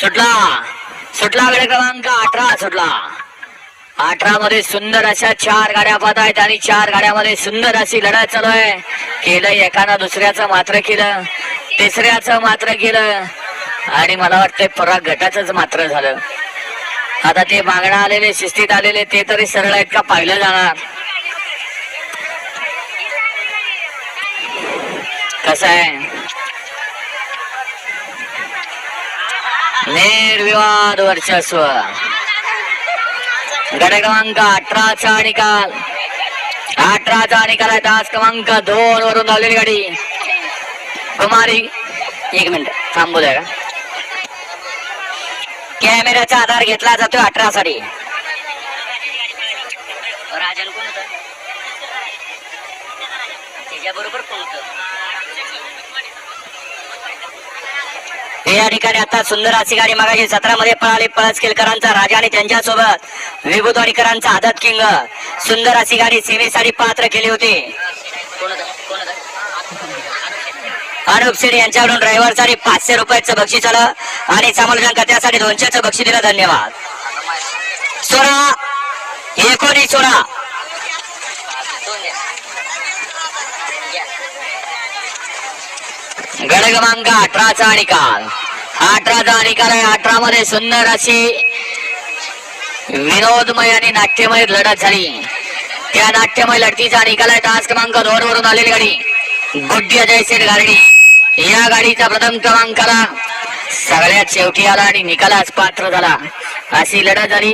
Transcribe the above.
सुटला. सुटला वेळ क्रमांक अठरा सुटला. अठरा मध्ये सुंदर अशा चार गाड्या पाहत आहेत आणि चार गाड्यामध्ये सुंदर अशी लढत चालू आहे. केलं एकानं दुसऱ्याचं मात्र केलं. तिसऱ्याचं मात्र केलं. आणि मला वाटतंय पराग गटाच मात्र झालं. आता ते मागणं आलेले शिस्तीत आलेले ते तरी सरळ आहेत का पाहिलं जाणार? कसं आहे? निर्विवाद वर्चस्व. गट क्रमांक अठराचा निकाल. अठराचा निकाल आहे. तास क्रमांक दोन वरून धावलेली गाडी. कुमारी एक मिनिट. थांबू द्या का? कॅमेऱ्याचा आधार घेतला जातो अठरा साठी राजन कोण होतं? त्याच्याबरोबर कोण होत? या ठिकाणी आता सुंदर अशी गाडी मागायची. सतरा मध्ये पळाली पळस केलकरांचा राजा आणि त्यांच्यासोबत विभूतवाडीकरांचा आदत किंग. सुंदर अशी गाडी सेवेसाठी पात्र केली होती. अनुप शेड यांच्याकडून रविवारसाठी पाचशे रुपयाचं बक्षीस आलं आणि समालोचन त्यासाठी दोनशेचं बक्षीस दिलं. धन्यवाद. सोळा एकोणीस सोळा गड क्रमांक अठराचा निकाल अठराचा निकाल आहे अठरा मध्ये सुंदर अशी विनोदमय आणि नाट्यमय लढत झाली. त्या नाट्यमय लढतीचा निकाल आहे तास क्रमांक दोन वरून आलेली गाडी. गुड्डी अजय गाडी या गाडीचा प्रथम क्रमांकाला सगळ्यात शेवटी आला आणि निकालास पात्र झाला. अशी लढत झाली.